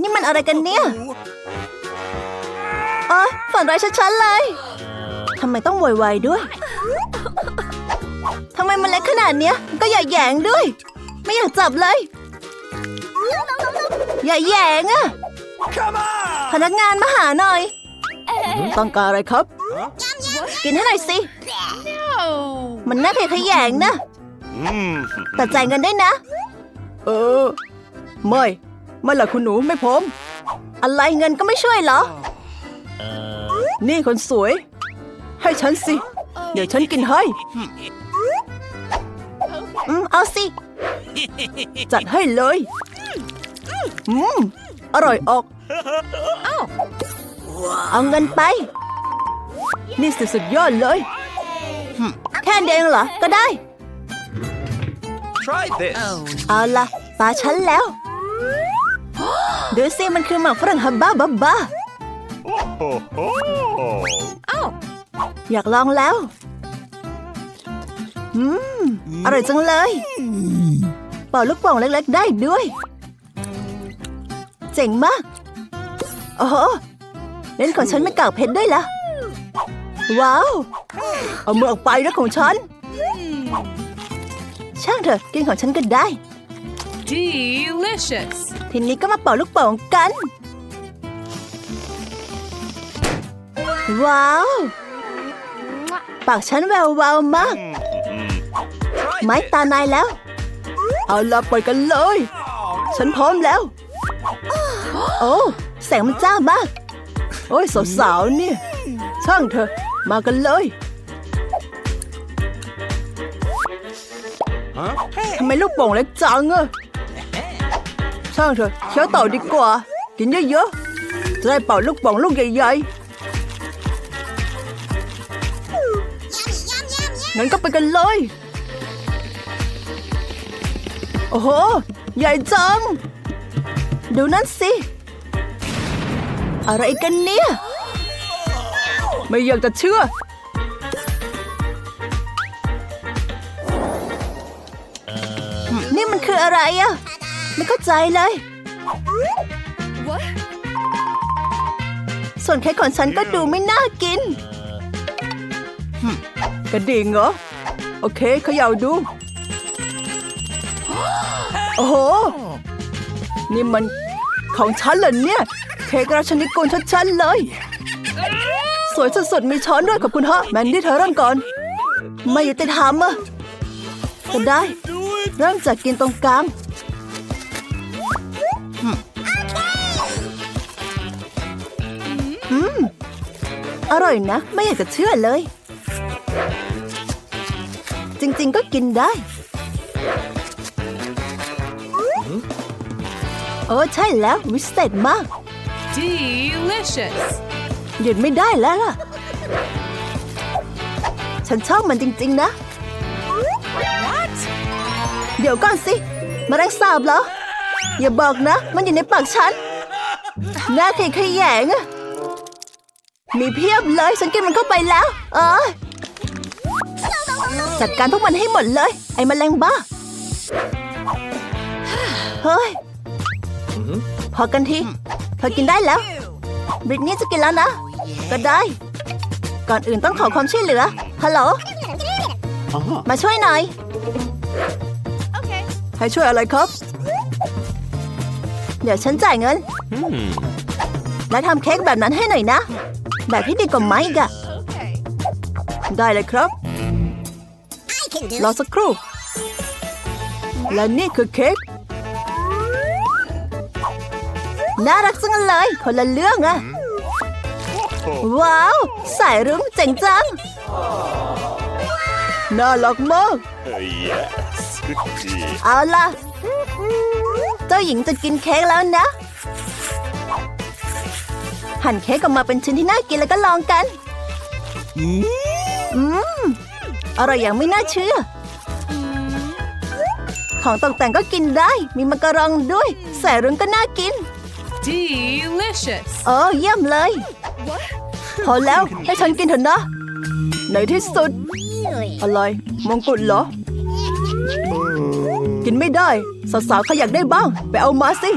นี่มันอะไรกันเนี่ยเออฝันร้ายชัดๆเลยทำไมต้องโวยวายด้วยทำไมมันเล็กขนาดเนี้ย ก็อย่าแหยงด้วย ไม่อยากจับเลย อย่าแหยงอะ Come พนักงานมาหาหน่อย ต้องการอะไรครับ กินให้หน่อยสิ มันน่าเผ็ดขยงนะ on! แต่จ่ายเงินได้วยนะ เออ ไม่ไม่ล่ะคุณหนูไม่พร้อมอะไรเงินก็ไม่ช่วยเหรอ นี่คนสวย ให้ฉันสิ เดี๋ยวฉันกินให้อืมเอาสิ จัดให้เลยอืมอร่อยออกเอาเงินไป นี่สุดสุดยอดเลย แค่เดียวเองเหรอ ก็ได้ Try this! เอาละตาฉันแล้ว ดูสิมันคือหมากฝรั่งฮับบ้าบ้าบ้า Oh, อยากลองแล้ว อืม อร่อยจังเลย เป่าลูกโป่งเล็กๆได้ด้วย เจ๋งมาก โอ้โหเล่นของฉันไม่กากเพชรด้วยล่ะ ว้าว เอามือออกไปนะของฉัน ช่างเถอะกินของฉันก็ได้ Delicious. ทีนี้ก็มาเป่าลูกโป่งกัน ว้าว ปากฉันแวววาวมาก ไม้ตานายแล้ว เอาล่ะไปกันเลย ฉันพร้อมแล้ว โอ้แสงมันจ้ามาก โอ้ยสาวๆเนี่ย ช่างเถอะมากันเลย Huh? ทำไมลูกโป่งเล็กจังอะ ช่างเถอะเคี้ยวต่อดีกว่า กินเยอะๆ จะได้เป่าลูกป่องลูกใหญ่ๆ งั้นก็ไปกันเลย โอ้โห ใหญ่จัง ดูนั่นสิ อะไรกันเนี่ย ไม่อยากจะเชื่อนี่มันคืออะไรอะ ไม่เข้าใจเลย What? ส่วนเค้กของฉันก็ดูไม่น่ากินหึกระดิ่งเหรอ โอเคเขย่าดู โอ้โห นี่มันของฉันเหรอเนี่ย เค้กราชนิกูลชัดๆเลย สวยสุดๆ มีช้อนด้วยขอบคุณฮะ แมนดี้เธอเริ่มก่อน ไม่ยุติธรรมอะก็ได้ เริ่มจากกินตรงกลาง อร่อยนะ ไม่อยากจะเชื่อเลย จริงๆก็กินได้ โอ้ใช่แล้ว วิเศษมาก Delicious. หยุดไม่ได้แล้วล่ะ ฉันชอบมันจริง ๆ นะ What? เดี๋ยวก่อนสิมแมลงสาบเหรอ อย่าบอกนะ มันอยู่ในปากฉันหน้าขยขยแยงอะ มีเพียบเลยฉันกินมันเข้าไปแล้ว เออ จัดการพวกมันให้หมดเลย ไอ้แมลงบ้า เฮ้ย พอกันทีเธอกินได้แล้วบริตนี่จะกินแล้วนะ ก็ได้ ก่อนอื่นต้องขอความช่วยเหลือ ฮัลโหล มาช่วยหน่อย Okay. ให้ช่วยอะไรครับ เดี๋ยวฉันจ่ายเงิน Hmm. และทำเค้กแบบนั้นให้หน่อยนะ แบบที่ดีกว่าไหมอีกอะ Okay. ได้เลยครับ รอสักครู่ และนี่คือเค้ก น่ารักจังเลย คนละเรื่องอะ ว้าว สายรุ้งเจ๋งจัง น่ารักมาก yes. เอาล่ะ เจ้าหญิงจะกินเค้กแล้วนะ หั่นเค้กออกมาเป็นชิ้นที่น่ากินแล้วก็ลองกันอืมอร่อยอย่างไม่น่าเชื่อ ของตกแต่งก็กินได้ มีมักกะรองด้วย ใส่รุ้งก็น่ากิน Delicious. โอ้เยี่ยมเลย What? พอแล้วให้ฉันกินเถอะนะในที่สุด อะไรมงกุฎเหรอ กินไม่ได้ สาวๆเขาอยากได้บ้าง ไปเอามาสิ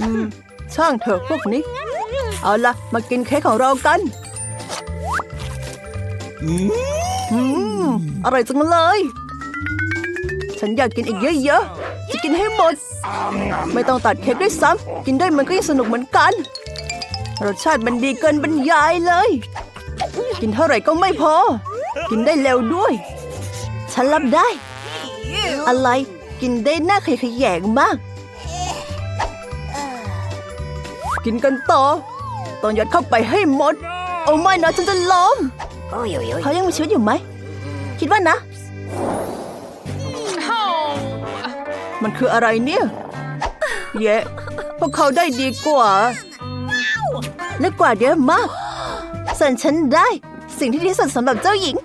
อืม ช่างเถอะพวกนี้ เอาละมากินเค้กของเรากันอืมอร่อยจังเลย ฉันอยากกินอีกเยอะๆ จะกินให้หมด ไม่ต้องตัดเค้กด้วยซ้ำ กินด้วยมันก็ยังสนุกเหมือนกัน รสชาติมันดีเกินบรรยายเลย กินเท่าไหร่ก็ไม่พอ กินได้เร็วด้วย ฉันรับได้ อะไร กินได้หน้าขยขยงมาก กินกันต่อต้องยัดเข้าไปให้หมด เอาไม่นะฉันจะล้มเขายังมีชีวิตอยู่ไหม คิดว่านะ Oh. มันคืออะไรเนี่ยเย้พวกเขาได้ดีกว่าและกว่าเยอะมาก ส่วนฉันได้สิ่งที่ดีที่สุดสำหรับเจ้าหญิง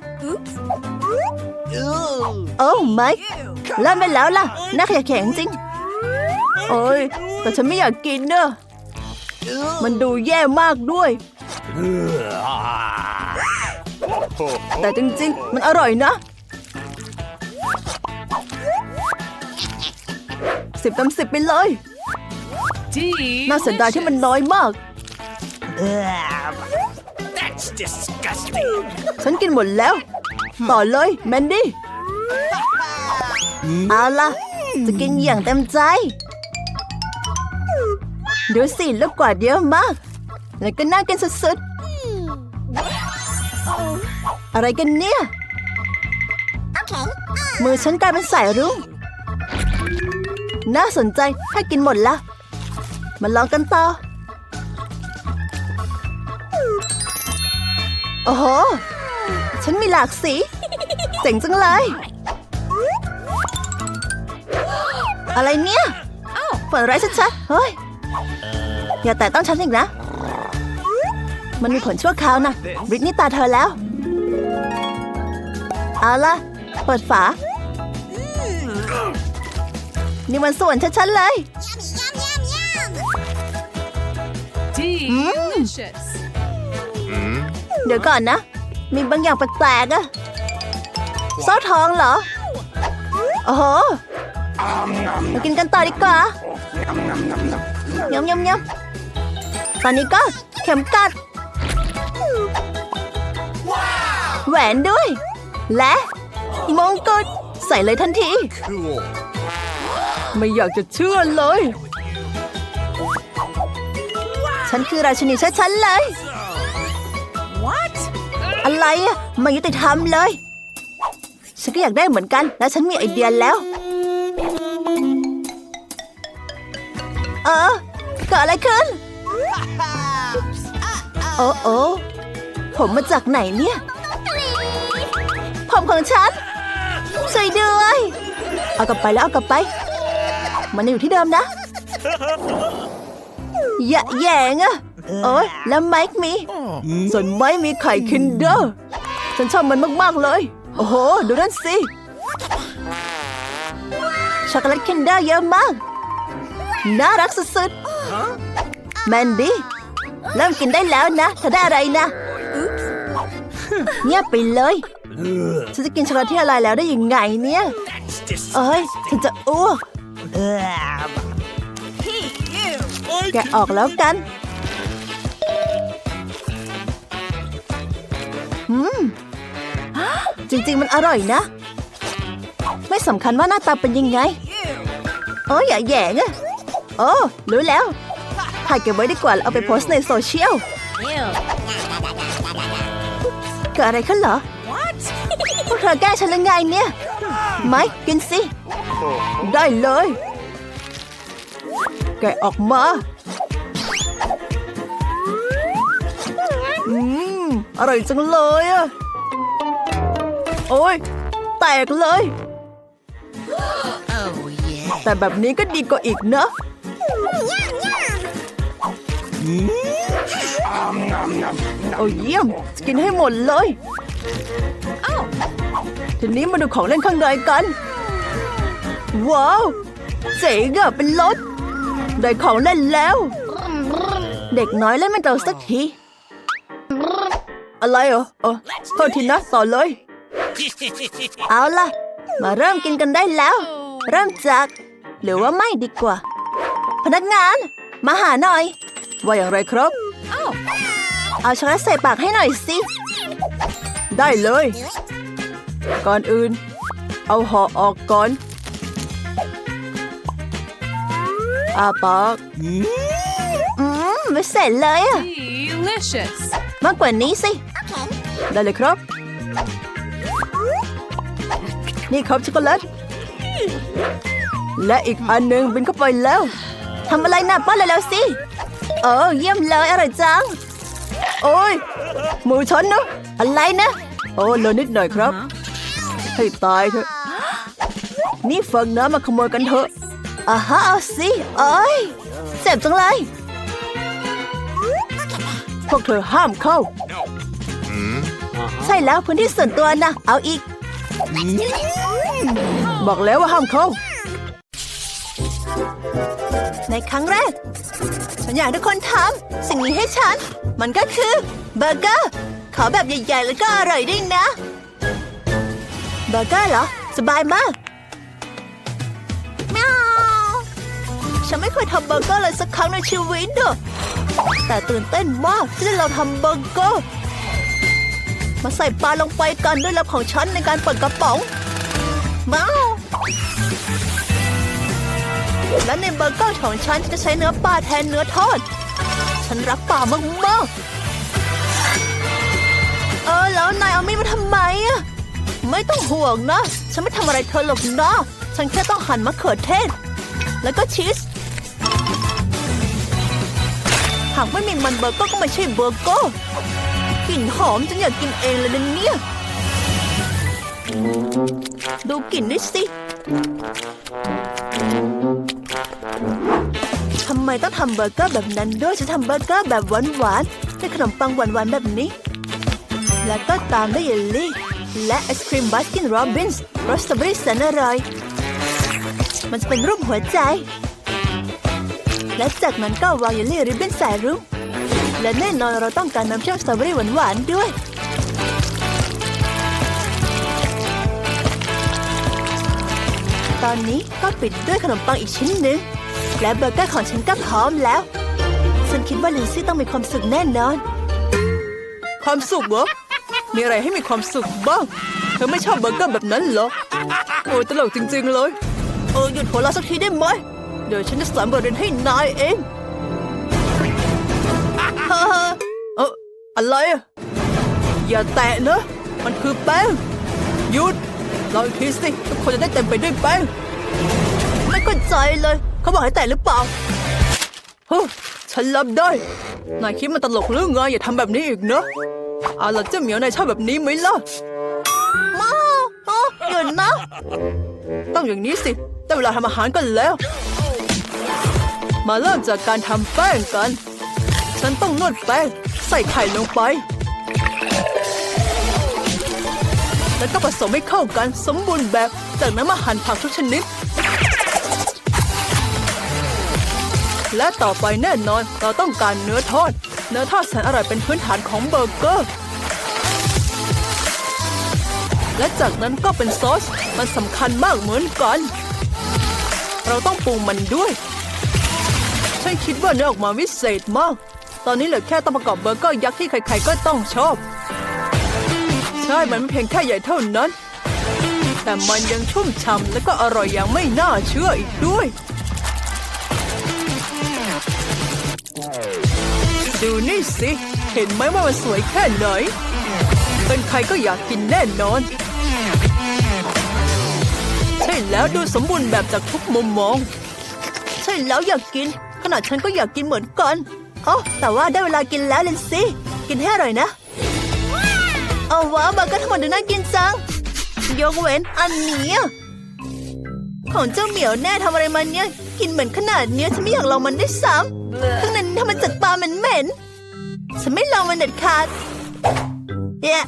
โอ้ไม่เริ่มไปแล้วล่ะน่าขยะแข็งจริง โอ้ยแต่ฉันไม่อยากกินเนอะ มันดูแย่มากด้วย แต่จริงๆ มันอร่อยนะสิบเต็มสิบไปเลยน่าเสียดายที่มัน Delicious. น้อยมาก That's disgusting. ฉันกินหมดแล้ว ต่อเลยแมนดี้ เอาล่ะ จะกินอย่างเต็มใจ ดูสิลูกกวาดเยอะมาก แล้วก็น่ากินสุดๆ อะไรกันเนี่ย มือฉันกลายเป็นสายรุ้ง น่าสนใจถ้ากินหมดละ มาลองกันต่อ โอ้โห ฉันมีหลากสี เจ๋งจังเลย อะไรเนี่ย ฝันร้ายชัดๆ เฮ้ย อย่าแตะต้องฉันอีกนะ มันมีผลชั่วคราวนะบริตนี่ตาเธอแล้ว เอาล่ะ เปิดฝา นี่มันสวรรค์ชัดๆเลย Delicious. เดี๋ยวก่อนนะ มีบางอย่างแปลกๆอะซอสทองเหรอ โอ้โหมากินกันต่อดีกว่ายำยำยำต อนนี้ก็เข็มกัด แหวนด้วย และมงกุฎใส่เลยทันที Cool. ไม่อยากจะเชื่อเลย ฉันคือราชินีชัดๆเลย What? อะไรอะไมายุติธรรมเลย ฉันก็อยากได้เหมือนกัน และฉันมีไอเดียแล้ว เออเกิดอะไรขึ้น โอ้โอ้ผมมาจากไหนเนี่ย ผมของฉันช่วยด้วย เอากลับไปแล้วเอากลับไป มันยังอยู่ที่เดิมนะ อย่าแย่งอะโอ้ยแล้วไมค์มี ส่วนไม้มีไข่คินเดอร์ฉันชอบมันมาก ๆ เลย โอ้โห ดูนั่นสิ ช็อกโกแลตคินเดอร์เยอะมาก น่ารักสุดๆ แมนดี้ เริ่มกินได้แล้วนะเธอได้อะไรนะเงียบไปเลยฉันจะกินช็อกโกแลตที่ละลายแล้วได้ยังไงเนี่ย That's เอ้ย disgusting. ฉันจะอ้วกแกะออกแล้วกันอืมจริง ๆ มันอร่อยนะ ไม่สำคัญว่าหน้าตาเป็นยังไง โอ้ยอย่าแหย่งอะโอ้รู้แล้ว ถ่ายเก็บไว้ดีกว่าแล้วเอาไปโพสต์ในโซเชียลเกิดอะไรขึ้นเหรอ What? พวกเธอแกล้งฉันหรือไงเนี่ยไม่กินสิ ได้เลย แกะออกมาอืมอร่อยจังเลยอะโอ้ยแตกเลย แต่แบบนี้ก็ดีกว่าอีกนะ โอ้เยี่ยมจะกินให้หมดเลยทีนี้มาดูของเล่นข้างในกัน ว้าว เจ๋งอะเป็นรถได้ของเล่นแล้ว เด็กน้อยเล่นไม่โตสักที อะไรเหรอเออโทษทีนะต่อเลย เอาล่ะ มาเริ่มกินกันได้แล้ว เริ่มจาก หรือว่าไม่ดีกว่า พนักงาน มาหาหน่อย ว่าอย่างไรครับ Oh. เอาช็อกโกแลตใส่ปากให้หน่อยสิ ได้เลย ก่อนอื่น เอาห่อออกก่อนอาปากอืมไม่เสร็จเลยอะ Delicious. มากกว่านี้สิ ได้เลยครับ นี่ครับช็อกโกแลต และอีกอันหนึ่งบินเข้าไปแล้ว ทำอะไรนะป้อนเร็วๆสิ เออเยี่ยมเลยอร่อยจัง โอ้ยหมูฉันเนอะอะไรนะ โอ้เลอะนิดหน่อยครับ ให้ตายเถอะนี่ฟังนะมาขโมยกันเถอะอ่าฮะเอาสิเอ้ยเจ็บจังเลยพวกเธอห้ามเข้า ใช่แล้วพื้นที่ส่วนตัวนะ เอาอีก บอกแล้วว่าห้ามเข้า ในครั้งแรก ฉันอยากให้ทุกคนทำสิ่งนี้ให้ฉัน มันก็คือเบอร์เกอร์ขอแบบใหญ่ๆ แล้วก็อร่อยด้วยนะ เบอร์เกอร์เหรอ สบายมากแมวฉันไม่เคยทำเบอร์เกอร์เลยสักครั้งในชีวิตเด้อแต่ตื่นเต้นมากที่จะลองทำเบอร์เกอร์ มาใส่ปลาลงไปกันด้วยลับของฉันในการเปิดกระป๋องม้าว และในเบอร์เกอร์ของฉันจะใช้เนื้อปลาแทนเนื้อทอด ฉันรักปลามากๆ เออแล้วนายเอามีดมาทำไมอะไม่ต้องห่วงนะ ฉันไม่ทำอะไรเธอหรอกนะฉันแค่ต้องหั่นมะเขือเทศ แล้วก็ชีส หากไม่มีมันเบอร์เกอร์ก็ไม่ใช่เบอร์เกอร์กลิ่นหอมจนอยากกินเองเลยนะเนี่ย ดูกลิ่นด้วยสิ ต้องทำเบอร์เกอร์แบบนั้นด้วยจะทำเบอร์เกอร์แบบหวานๆด้ขนมปังหวานๆแบบนี้ แล้วก็ตามด้วยเยลลี่ และไอศครีมบัสกินโรบินส์รสสตรอเบอรี่แสนอร่อย มันจะเป็นรูปหัวใจ และจากนั้นก็วางเยลลี่ริบบิ้นใส่รูปและแน่นอนเราต้องการน้ำเชื่อมสตรอเบอรี่หวานๆด้วยตอนนี้ก็ปิดด้วยขนมปังอีกชิ้นหนึ่ง และเบอร์เกอร์ของฉันก็พร้อมแล้ว ฉันคิดว่าลินซี่ต้องมีความสุขแน่นอน ความสุขเหรอ มีอะไรให้มีความสุขบ้าง เธอไม่ชอบเบอร์เกอร์แบบนั้นเหรอ โอ้ยตลกจริง ๆ เลย เออหยุดหัวเราะสักทีได้ไหม เดี๋ยวฉันจะสอนบทเรียนให้นายเองเฮ้อเอออะไรอะอย่าแตะนะ มันคือแป้ง หยุดลองอีกทีสิทุกคนจะได้เต็มไปด้วยแป้ง ไม่เข้าใจเลย เขาบอกให้แตะหรือเปล่าเฮ้ยฉันรับได้ นายคิดมันตลกหรือไงอย่าทำแบบนี้อีกนะเอาล่ะเจ้าเหมียวนายชอบแบบนี้ไหมล่ะมาอ๋อหยุดนะ ต้องอย่างนี้สิได้เวลาทำอาหารกันแล้ว มาเริ่มจากการทำแป้งกัน ฉันต้องนวดแป้งใส่ไข่ลงไป แล้วก็ผสมให้เข้ากันสมบูรณ์แบบ จากนั้นมาหั่นผักทุกชนิด และต่อไปแน่นอนเราต้องการเนื้อทอด เนื้อทอดแสนอร่อยเป็นพื้นฐานของเบอร์เกอร์ และจากนั้นก็เป็นซอส มันสำคัญมากเหมือนกัน เราต้องปรุงมันด้วย ฉันคิดว่าเนื้อออกมาวิเศษมาก ตอนนี้เหลือแค่ต้องประกอบเบอร์เกอร์ยักษ์ที่ใครๆก็ต้องชอบ ใช่ มันไม่เพียงแค่ใหญ่เท่านั้น แต่มันยังชุ่มฉ่ำและก็อร่อยอย่างไม่น่าเชื่ออีกด้วย ดูนี่สิ เห็นไหมว่ามันสวยแค่ไหน เป็นใครก็อยากกินแน่นอน ใช่แล้วดูสมบูรณ์แบบจากทุกมุมมอง ใช่แล้วอยากกิน ขนาดฉันก็อยากกินเหมือนกันอ๋อแต่ว่าได้เวลากินแล้วลินซี่กินให้อร่อยนะ เอาว้าวเบอร์เกอร์ทั้งหมดดูน่ากินจัง ยกเว้นอันนี้อะของเจ้าเหมียวแน่ทำอะไรมาเนี่ย กินเหมือนขนาดเนี้ยฉันไม่อยากลองมันได้วยซ้ำข้างใน ทำมันจากปลาเหม็นๆฉันไม่ลองมันเด็ดขาดเย้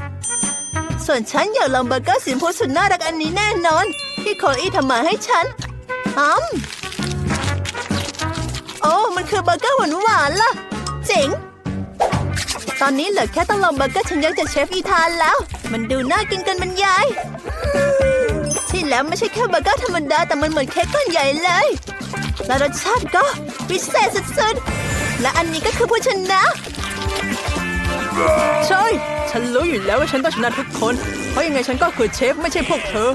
ส่วนฉันอยากลองเบอร์เกอร์สีชมพูสุดน่ารักอันนี้แน่นอน ที่โคอี้ทำมาให้ฉันอืมโอ้มันคือเบอร์เกอร์หวานๆล่ะ เจ๋ง ตอนนี้เหลือแค่ต้องลองเบอร์เกอร์ชั้นยักษ์จากเชฟอีธานแล้ว มันดูน่ากินกินบรรยาย ที่แล้วไม่ใช่แค่เบอร์เกอร์ธรรมดาแต่มันเหมือนเค้กก้อนใหญ่เลย และรสชาติก็พิเศษสุดๆ และอันนี้ก็คือผู้ชนะ ใช่ ฉันรู้อยู่แล้วว่าฉันต้องชนะทุกคน เพราะยังไงฉันก็คือเชฟไม่ใช่พวกเธอ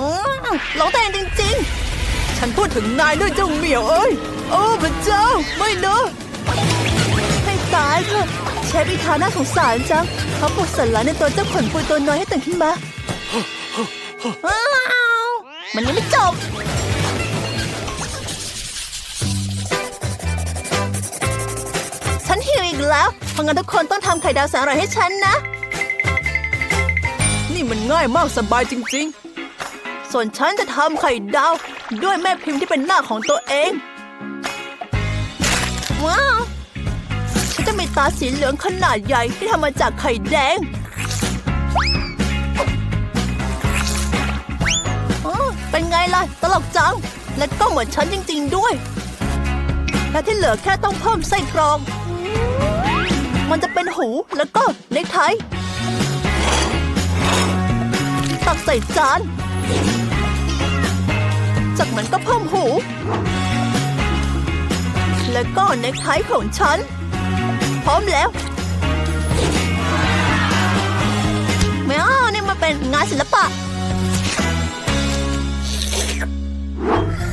อืมร้องแต่จริง ๆ ฉันพูดถึงนายด้วยเจ้าเหมียวเอ้ย โอ้พระเจ้า ไม่นะให้ตายเถอะเชฟอีทาน่าสงสารจัง เขาปลุกสันหลังในตัวเจ้าขนปุยตัวน้อยให้ตื่นขึ้นมาอ้าวมันยังไม่จบ อีกแล้วเพราะงั้นทุกคนต้องทำไข่ดาวแสนอร่อยให้ฉันนะ นี่มันง่ายมากสบายจริง ๆ ส่วนฉันจะทำไข่ดาวด้วยแม่พิมพ์ที่เป็นหน้าของตัวเอง ว้าว ฉันจะมีตาสีเหลืองขนาดใหญ่ที่ทำมาจากไข่แดงอ๋อเป็นไงล่ะ ตลกจัง และก็เหมือนฉันจริง ๆ ด้วย และที่เหลือแค่ต้องเพิ่มไส้กรอง มันจะเป็นหูแล้วก็เน็กไทตักใส่จาน จากนั้นก็เพิ่มหู แล้วก็เน็กไทของฉัน พร้อมแล้วไม่เอานี่มันเป็นงานศิลปะ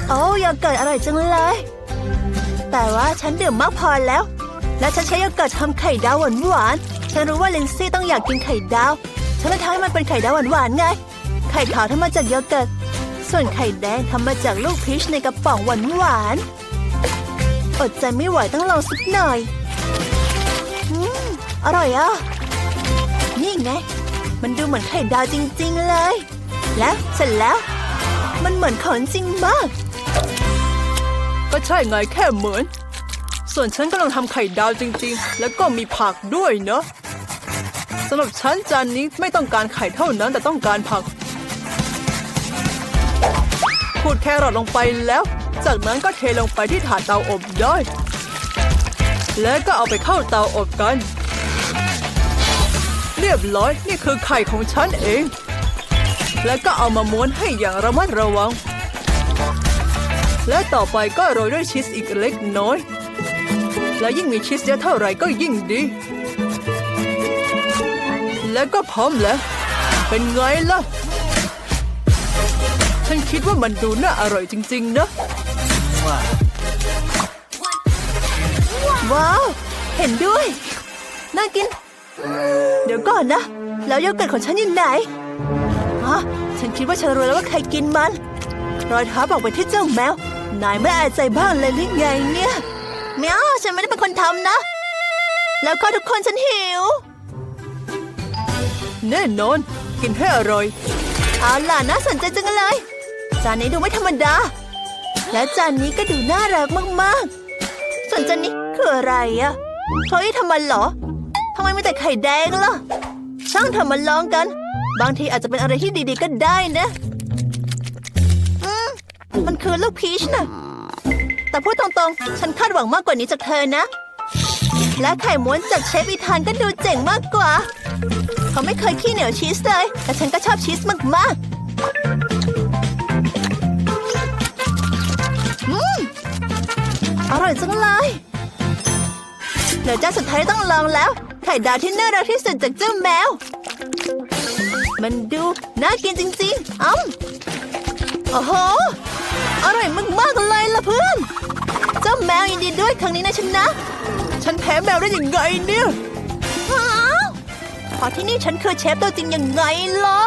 โอ้อยากเกิดอร่อยจังเลย แต่ว่าฉันดื่มมากพอแล้ว และฉันใช้โยเกิร์ตทำไข่ดาวหวานๆฉันรู้ว่าลินซี่ต้องอยากกินไข่ดาว ฉันเลยทำให้มันเป็นไข่ดาวหวานๆไง ไข่ขาวทำมาจากโยเกิร์ต ส่วนไข่แดงทำมาจากลูกพีชในกระป๋องหวานๆ อดใจไม่ไหวต้องลองสักหน่อยอืมอร่อยอะ นี่ไง มันดูเหมือนไข่ดาวจริงๆเลย แล้วเสร็จแล้ว มันเหมือนของจริงมาก ก็ใช่ไงแค่เหมือน ส่วนฉันกำลังทำไข่ดาวจริงๆ แล้วก็มีผักด้วยเนาะสำหรับฉันจานนี้ไม่ต้องการไข่เท่านั้นแต่ต้องการผักขูดแครอทลงไปแล้ว จากนั้นก็เทลงไปที่ถาดเตาอบด้แล้วก็เอาไปเข้าเตาอบกัน เรียบร้อยนี่คือไข่ของฉันเอง แล้วก็เอามาม้วนให้อย่างระมัดระวัง และต่อไปก็โรยด้วยชีสอีกเล็กน้อย และยิ่งมีชีสเยอะเท่าไหร่ก็ยิ่งดี แล้วก็พร้อมแล้ว เป็นไงล่ะ ฉันคิดว่ามันดูน่าอร่อยจริง ๆ นะ ว้าว เห็นด้วย น่ากิน เดี๋ยวก่อนนะ แล้วโยเกิร์ตของฉันอยู่ไหนฮะฉันคิดว่าฉันรู้แล้วว่าใครกินมัน รอยเท้าบอกไปที่เจ้าแมว นายไม่อายใจบ้างเลยหรือไงเนี่ย แมวฉันไม่ได้เป็นคนทำนะ แล้วก็ทุกคนฉันหิว แน่นอน กินให้อร่อย เอาล่ะน่าสนใจจังเลย จานนี้ดูไม่ธรรมดา และจานนี้ก็ดูน่ารักมากๆ ส่วนจานนี้คืออะไรอะเฮ้ยทำมันเหรอทำไมมีแต่ไข่แดงล่ะ ช่างทำมันลองกัน บางทีอาจจะเป็นอะไรที่ดีๆก็ได้นะ อืม มันคือลูกพีชนะ แต่พูดตรงๆ ฉันคาดหวังมากกว่านี้จากเธอนะ และไข่ม้วนจากเชฟอีธานก็ดูเจ๋งมากกว่า เขาไม่เคยขี้เหนียวชีสเลย แต่ฉันก็ชอบชีสมากๆ อืม อร่อยจังเลยเดี๋ยวเจ้าสุดท้ายต้องลองแล้ว ไข่ดาวที่น่ารักที่สุดจากเจ้าแมว มันดูน่ากินจริงๆอ้ำโอ้โห อร่อยมากๆเลยล่ะเพื่อนาแมวยินดีด้วยครั้งนี้นะฉันนะ ฉันแพ้แมวได้ยังไงเนี่ยฮะพอที่นี่ฉันคือเชฟตัวจริงยังไงล่ะ